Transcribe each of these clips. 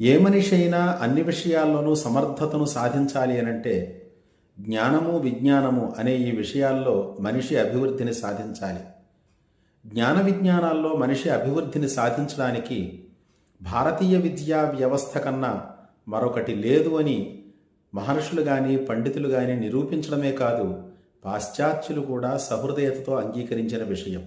ఏ మనిషి అయినా అన్ని విషయాల్లోనూ సమర్థతను సాధించాలి అనంటే జ్ఞానము విజ్ఞానము అనే ఈ విషయాల్లో మనిషి అభివృద్ధిని సాధించాలి. జ్ఞాన విజ్ఞానాల్లో మనిషి అభివృద్ధిని సాధించడానికి భారతీయ విద్యా వ్యవస్థ కన్నా మరొకటి లేదు అని మహర్షులు కానీ పండితులు కానీ నిరూపించడమే కాదు పాశ్చాత్యులు కూడా సహృదయతతో అంగీకరించిన విషయం.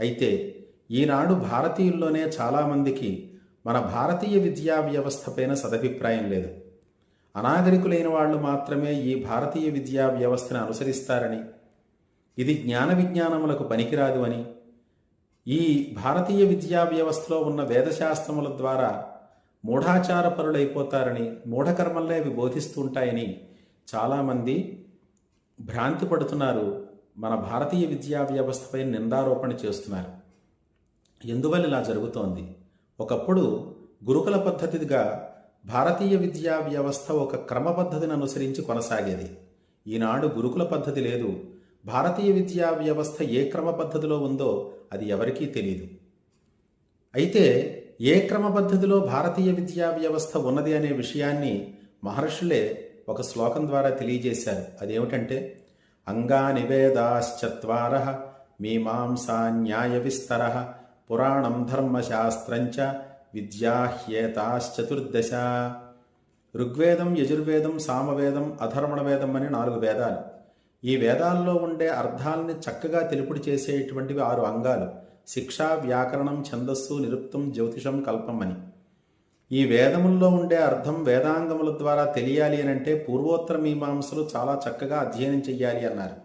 అయితే ఈనాడు భారతీయుల్లోనే చాలామందికి మన భారతీయ విద్యా వ్యవస్థ పైన సదభిప్రాయం లేదు. అనాగరికులైన వాళ్ళు మాత్రమే ఈ భారతీయ విద్యా వ్యవస్థను అనుసరిస్తారని ఇది జ్ఞాన విజ్ఞానములకు పనికిరాదు అని ఈ భారతీయ విద్యా వ్యవస్థలో ఉన్న వేదశాస్త్రముల ద్వారా మూఢాచార పరులైపోతారని మూఢకర్మల్లే అవి బోధిస్తుంటాయని చాలామంది భ్రాంతి పడుతున్నారు. మన భారతీయ విద్యా వ్యవస్థపై నిందారోపణ చేస్తున్నారు. ఎందువల్ల ఇలా జరుగుతోంది? ఒకప్పుడు గురుకుల పద్ధతిగా భారతీయ విద్యా వ్యవస్థ ఒక క్రమపద్ధతిని అనుసరించి కొనసాగేది. ఈనాడు గురుకుల పద్ధతి లేదు. భారతీయ విద్యా వ్యవస్థ ఏ క్రమ పద్ధతిలో ఉందో అది ఎవరికీ తెలియదు అయితే ఏ క్రమ పద్ధతిలో భారతీయ విద్యా వ్యవస్థ ఉన్నది అనే విషయాన్ని మహర్షులే ఒక శ్లోకం ద్వారా తెలియజేశారు. అదేమిటంటే అంగా నివేదాశ్చత్వార మీమాంసా న్యాయ విస్తర పురాణం ధర్మశాస్త్రంచ విద్యాహ్యేతాశ్చతుర్దశ. ఋగ్వేదం యజుర్వేదం సామవేదం అధర్మణవేదం అని నాలుగు వేదాలు. ఈ వేదాల్లో ఉండే అర్థాలని చక్కగా తెలుపుడు చేసేటువంటివి ఆరు అంగాలు. శిక్ష వ్యాకరణం ఛందస్సు నిరుక్తం జ్యోతిషం కల్పం అని. ఈ వేదముల్లో ఉండే అర్థం వేదాంగముల ద్వారా తెలియాలి అని అంటే పూర్వోత్తర మీమాంసలు చాలా చక్కగా అధ్యయనం చెయ్యాలి అన్నారు.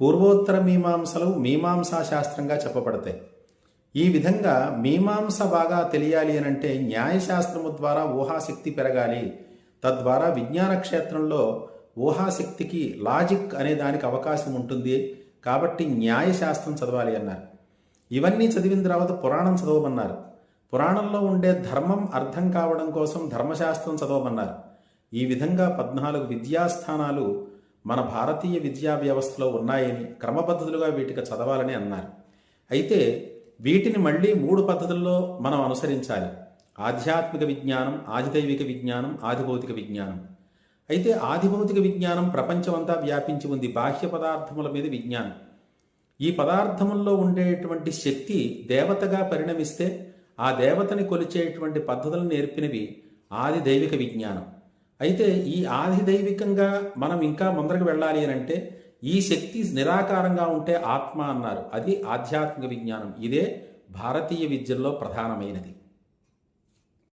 పూర్వోత్తర మీమాంసలు మీమాంసా శాస్త్రంగా చెప్పబడతాయి. ఈ విధంగా మీమాంస బాగా తెలియాలి అని అంటే న్యాయశాస్త్రము ద్వారా ఊహాశక్తి పెరగాలి. తద్వారా విజ్ఞాన క్షేత్రంలో ఊహాశక్తికి లాజిక్ అనే దానికి అవకాశం ఉంటుంది. కాబట్టి న్యాయశాస్త్రం చదవాలి అన్నారు. ఇవన్నీ చదివిన తర్వాత పురాణం చదవమన్నారు. పురాణంలో ఉండే ధర్మం అర్థం కావడం కోసం ధర్మశాస్త్రం చదవమన్నారు. ఈ విధంగా పద్నాలుగు విద్యాస్థానాలు మన భారతీయ విద్యా వ్యవస్థలో ఉన్నాయని క్రమపద్ధతులుగా వీటికి చదవాలని అన్నారు. అయితే వీటిని మళ్ళీ మూడు పద్ధతుల్లో మనం అనుసరించాలి. ఆధ్యాత్మిక విజ్ఞానం ఆదిదైవిక విజ్ఞానం ఆదిభౌతిక విజ్ఞానం. అయితే ఆదిభౌతిక విజ్ఞానం ప్రపంచమంతా వ్యాపించి ఉంది. బాహ్య పదార్థముల మీద విజ్ఞానం. ఈ పదార్థముల్లో ఉండేటువంటి శక్తి దేవతగా పరిణమిస్తే ఆ దేవతని కొలిచేటువంటి పద్ధతులు నేర్పినవి ఆది దైవిక విజ్ఞానం. అయితే ఈ ఆది దైవికంగా మనం ఇంకా ముందరకు వెళ్ళాలి అని అంటే ఈ శక్తి నిరాకారంగా ఉంటే ఆత్మ అన్నారు. అది ఆధ్యాత్మిక విజ్ఞానం. ఇదే భారతీయ విద్యల్లో ప్రధానమైనది.